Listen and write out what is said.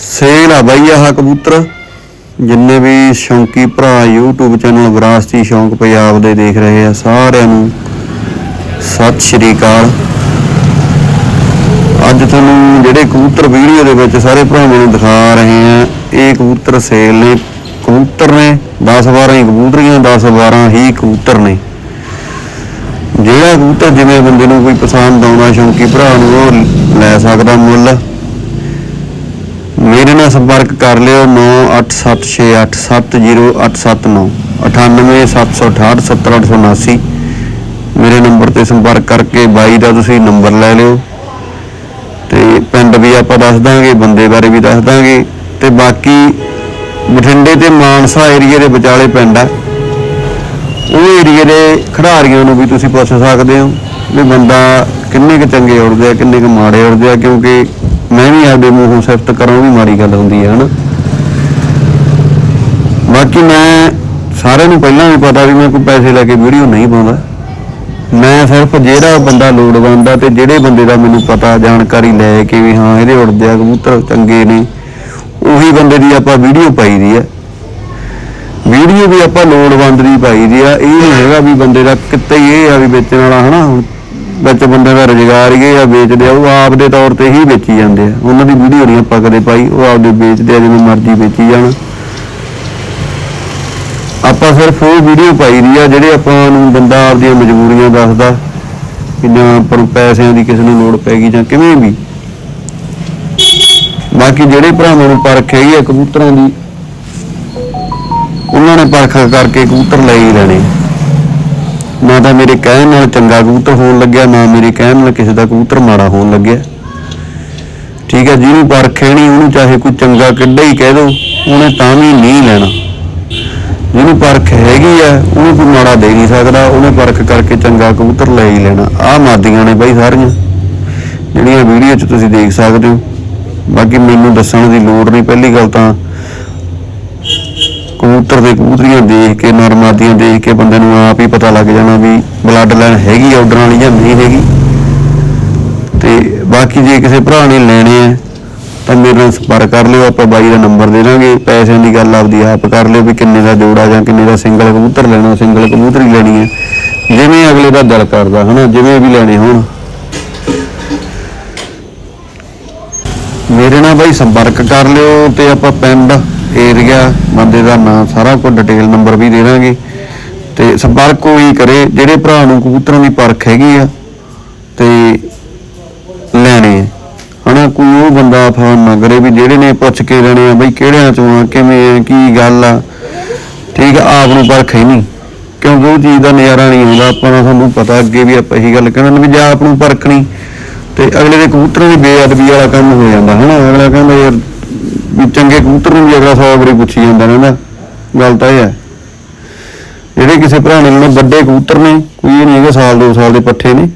Sale ਆ ਬਾਈ ਆਹ ਕਬੂਤਰ। ਜਿੰਨੇ ਵੀ ਸ਼ੌਂਕੀ ਭਰਾ YouTube ਚੈਨਲ ਵਿਰਾਸਤੀ ਸ਼ੌਂਕ ਪੰਜਾਬ ਦੇ ਦੇਖ ਰਹੇ ਆ, ਸਾਰਿਆਂ ਨੂੰ ਸਤਿ ਸ਼੍ਰੀ ਅਕਾਲ। ਅੱਜ ਤੁਹਾਨੂੰ ਜਿਹੜੇ ਕਬੂਤਰ ਵੀਡੀਓ ਦੇ ਵਿੱਚ ਸਾਰੇ ਭਰਾਵਾਂ ਨੂੰ ਦਿਖਾ ਰਹੇ ਆ, ਇਹ ਕਬੂਤਰ ਸੇਲ ਨੇ, ਕਬੂਤਰ ਨੇ 10 12 ਹੀ ਕਬੂਤਰੀਆਂ 10 12 ਹੀ ਕਬੂਤਰ ਨੇ। ਜਿਹੜਾ ਕਬੂਤਰ ਜਿਵੇਂ ਬੰਦੇ ਨੂੰ ਕੋਈ ਪਸੰਦ ਆਉਣਾ ਸ਼ੌਂਕੀ ਭਰਾ ਨੂੰ ਉਹ ਲੈ ਸਕਦਾ ਮੁੱਲ। ਮੇਰੇ ਨਾਲ ਸੰਪਰਕ ਕਰ ਲਿਓ 9876870879 9876870879 ਮੇਰੇ ਨੰਬਰ ਤੇ ਸੰਪਰਕ ਕਰਕੇ ਬਾਈ ਦਾ ਤੁਸੀਂ ਨੰਬਰ ਲੈ ਲਿਓ। ਤੇ ਪਿੰਡ ਵੀ ਆਪਾਂ ਦੱਸ ਦਾਂਗੇ, ਬੰਦੇ ਬਾਰੇ ਵੀ ਦੱਸ ਦਾਂਗੇ। ਤੇ ਬਾਕੀ ਬਠਿੰਡੇ ਤੇ ਮਾਨਸਾ ਏਰੀਏ ਦੇ ਵਿਚਾਲੇ ਪਿੰਡ ਆ। ਉਹ ਏਰੀਏ ਦੇ ਖਿਡਾਰੀਆਂ ਨੂੰ ਵੀ ਤੁਸੀਂ ਪੁੱਛ ਸਕਦੇ ਹੋ ਵੀ ਬੰਦਾ ਕਿੰਨੇ ਕੁ ਚੰਗੇ ਉੜਦੇ ਆ, ਕਿੰਨੇ ਕੁ ਮਾੜੇ ਉੜਦੇ ਆ, ਕਿਉਂਕਿ ਮੈਂ ਵੀ ਆਪਦੇ ਮੂੰਹੋਂ ਸਿਫਤ ਕਰਾਂ, ਉਹ ਵੀ ਮਾੜੀ ਗੱਲ ਹੁੰਦੀ ਹੈ, ਹਨਾ? ਬਾਕੀ ਮੈਂ ਸਾਰਿਆਂ ਨੂੰ ਪਹਿਲਾਂ ਵੀ ਪਤਾ ਵੀ ਮੈਂ ਕੋਈ ਪੈਸੇ ਲੈ ਕੇ ਵੀਡੀਓ ਨਹੀਂ ਪਾਉਂਦਾ। ਮੈਂ ਸਿਰਫ ਜਿਹੜਾ ਬੰਦਾ ਲੋੜਵੰਦ ਆ ਤੇ ਜਿਹੜੇ ਬੰਦੇ ਦਾ ਮੈਨੂੰ ਪਤਾ, ਜਾਣਕਾਰੀ ਲੈ ਕੇ ਵੀ ਹਾਂ, ਇਹਦੇ ਉੜਦੇ ਆ, ਕਬੂਤਰ ਚੰਗੇ ਨੇ, ਉਹੀ ਬੰਦੇ ਦੀ ਆਪਾਂ ਵੀਡੀਓ ਪਾਈ ਦੀ ਆ। ਵੀਡੀਓ ਵੀ ਆਪਾਂ ਲੋੜਵੰਦ ਦੀ ਪਾਈ ਦੀ ਆ, ਇਹ ਨਹੀਂ ਹੈਗਾ ਵੀ ਬੰਦੇ ਦਾ ਕਿਤੇ ਇਹ ਆ ਵੀ ਵੇਚਣ ਵਾਲਾ, ਹਨਾ? ਵਿੱਚ ਬੰਦੇ ਦਾ ਰੁਜ਼ਗਾਰ ਹੀ ਆ, ਵੇਚਦੇ ਆ, ਉਹ ਆਪਦੇ ਤੌਰ ਤੇ ਹੀ ਵੇਚੀ ਜਾਂਦੇ ਆ। ਉਹਨਾਂ ਦੀ ਵੀਡੀਓ ਨਹੀਂ ਆਪਾਂ ਕਦੇ ਪਾਈ, ਉਹ ਆਪਦੇ ਵੇਚਦੇ ਆ, ਜਿਵੇਂ ਮਰਜ਼ੀ ਵੇਚੀ ਜਾਣ। ਆਪਾਂ ਸਿਰਫ ਉਹ ਵੀਡੀਓ ਪਾਈ ਦੀ ਆ, ਜਿਹੜੇ ਆਪਾਂ ਨੂੰ ਬੰਦਾ ਆਪਦੀਆਂ ਮਜਬੂਰੀਆਂ ਦੱਸਦਾ ਕਿ ਜਾਂ ਆਪਾਂ ਪੈਸਿਆਂ ਦੀ ਕਿਸੇ ਨੂੰ ਲੋੜ ਪੈਗੀ ਜਾਂ ਕਿਵੇਂ ਵੀ। ਬਾਕੀ ਜਿਹੜੇ ਭਰਾਵਾਂ ਨੂੰ ਪਰਖ ਹੈਗੀ ਆ ਕਬੂਤਰਾਂ ਦੀ, ਉਹਨਾਂ ਨੇ ਪਰਖ ਕਰਕੇ ਕਬੂਤਰ ਲੈ ਹੀ ਲੈਣੇ ਨਾ ਤਾਂ ਮੇਰੇ ਕਹਿਣ ਨਾਲ ਚੰਗਾ ਕਬੂਤਰ ਹੋਣ ਲੱਗਿਆ, ਨਾ ਮੇਰੇ ਕਹਿਣ ਨਾਲ ਕਿਸੇ ਦਾ ਕਬੂਤਰ ਮਾੜਾ ਹੋਣ ਲੱਗਿਆ। ਠੀਕ ਹੈ, ਜਿਹਨੂੰ ਪਰਖ ਹੈ ਨਹੀਂ ਉਹਨੂੰ ਚਾਹੇ ਕੋਈ ਚੰਗਾ ਕੱਢਾ ਹੀ ਕਹਿ ਦੋ, ਉਹਨੇ ਤਾਂ ਵੀ ਨਹੀਂ ਲੈਣਾ। ਜਿਹਨੂੰ ਪਰਖ ਹੈਗੀ ਆ, ਉਹਨੂੰ ਕੋਈ ਮਾੜਾ ਦੇ ਨਹੀਂ ਸਕਦਾ, ਉਹਨੇ ਪਰਖ ਕਰਕੇ ਚੰਗਾ ਕਬੂਤਰ ਲੈ ਹੀ ਲੈਣਾ। ਆਹ ਮਾਦੀਆਂ ਨੇ ਬਾਈ ਸਾਰੀਆਂ। ਜਿਹੜੀਆਂ ਵੀਡੀਓ 'ਚ ਤੁਸੀਂ ਦੇਖ ਸਕਦੇ ਹੋ। ਬਾਕੀ ਮੈਨੂੰ ਦੱਸਣ ਦੀ ਲੋੜ ਨਹੀਂ, ਪਹਿਲੀ ਗੱਲ ਤਾਂ ਕਬੂਤਰ ਦੇ ਕਬੂਤਰੀਆਂ ਦੇਖ ਕੇ ਨਰਮਾਦੀਆਂ ਦੇਖ ਕੇ ਬੰਦੇ ਨੂੰ ਆਪ ਹੀ ਪਤਾ ਲੱਗ ਜਾਣਾ ਵੀ ਬਲੱਡ ਲਾਈਨ ਹੈਗੀ ਆਰਡਰ ਵਾਲੀ ਜਾਂ ਨਹੀਂ ਹੈਗੀ। ਤੇ ਬਾਕੀ ਜੇ ਕਿਸੇ ਭਰਾ ਨੇ ਲੈਣੇ ਆ, ਤਾਂ ਮੇਰੇ ਨਾਲ ਸੰਪਰਕ ਕਰ ਲਿਓ, ਆਪਾਂ ਬਾਈ ਦਾ ਨੰਬਰ ਦੇ ਦਾਂਗੇ। ਪੈਸਿਆਂ ਦੀ ਗੱਲ ਆਪਦੀ ਆਪ ਕਰ ਲਿਓ ਵੀ ਕਿੰਨੇ ਦਾ ਜੋੜਾ ਜਾਂ ਕਿੰਨੇ ਦਾ ਸਿੰਗਲ ਕਬੂਤਰ ਲੈਣਾ ਸਿੰਗਲ ਕਬੂਤਰੀ ਲੈਣੀ ਹੈ ਜਿਵੇਂ ਅਗਲੇ ਦਾ ਦਿਲ ਕਰਦਾ, ਹਨਾ? ਜਿਵੇਂ ਵੀ ਲੈਣੇ ਹੋਣ। ਮੇਰੇ ਸੰਪਰਕ ਕਰ ਲਿਓ ਤੇ ਆਪਾਂ ਪਿੰਡ ਏਰੀਆ ਬੰਦੇ ਦਾ ਨਾਮ ਸਾਰਾ ਕੁਝ ਡਿਟੇਲ ਨੰਬਰ ਵੀ ਦੇ ਦਾਂਗੇ। ਤੇ ਸੰਪਰਕ ਕੋਈ ਕਰੇ ਜਿਹੜੇ ਭਰਾ ਨੂੰ ਕਬੂਤਰਾਂ ਦੀ ਪਰਖ ਹੈਗੀ ਆ ਤੇ ਲੈਣੇ ਹਨਾ, ਕੋਈ ਉਹ ਬੰਦਾ ਫੋਨ ਨਾ ਕਰੇ ਵੀ ਜਿਹੜੇ ਨੇ ਪੁੱਛ ਕੇ ਲੈਣੇ ਆ ਬਈ ਕਿਹੜਿਆਂ ਚੋਂ ਆ, ਕਿਵੇਂ ਆ, ਕੀ ਗੱਲ ਆ। ਠੀਕ ਆ, ਆਪ ਨੂੰ ਪਰਖ ਹੀ ਨਹੀਂ। ਕਿਉਂਕਿ ਉਹ ਚੀਜ਼ ਦਾ ਨਜ਼ਾਰਾ ਨਹੀਂ ਆਉਂਦਾ, ਆਪਾਂ ਨੂੰ ਤੁਹਾਨੂੰ ਪਤਾ ਅੱਗੇ ਵੀ ਆਪਾਂ ਇਹੀ ਗੱਲ ਕਹਿੰਦੇ ਨੇ ਵੀ ਜੇ ਆਪ ਨੂੰ ਪਰਖਣੀ ਤੇ ਅਗਲੇ ਦੇ ਕਬੂਤਰਾਂ ਦੀ ਬੇਅਦਬੀ ਵਾਲਾ ਕੰਮ ਹੋ ਜਾਂਦਾ, ਹਨਾ? ਅਗਲਾ ਕਬੂਤਰ ਨੂੰ ਵੀ ਅਗਲਾ ਵਾਰੀ ਪੁੱਛੀ ਜਾਂਦਾ ਨਾ ਗੱਲ ਤਾਂ ਇਹ ਹੈ। ਜਿਹੜੇ ਕਿਸੇ ਭਰਾ ਨੇ ਵੱਡੇ ਕਬੂਤਰ ਨੇ, ਕੋਈ ਨਹੀਂ ਹੈਗਾ ਸਾਲ, ਦੋ ਸਾਲ ਦੇ ਪੱਠੇ ਨੇ।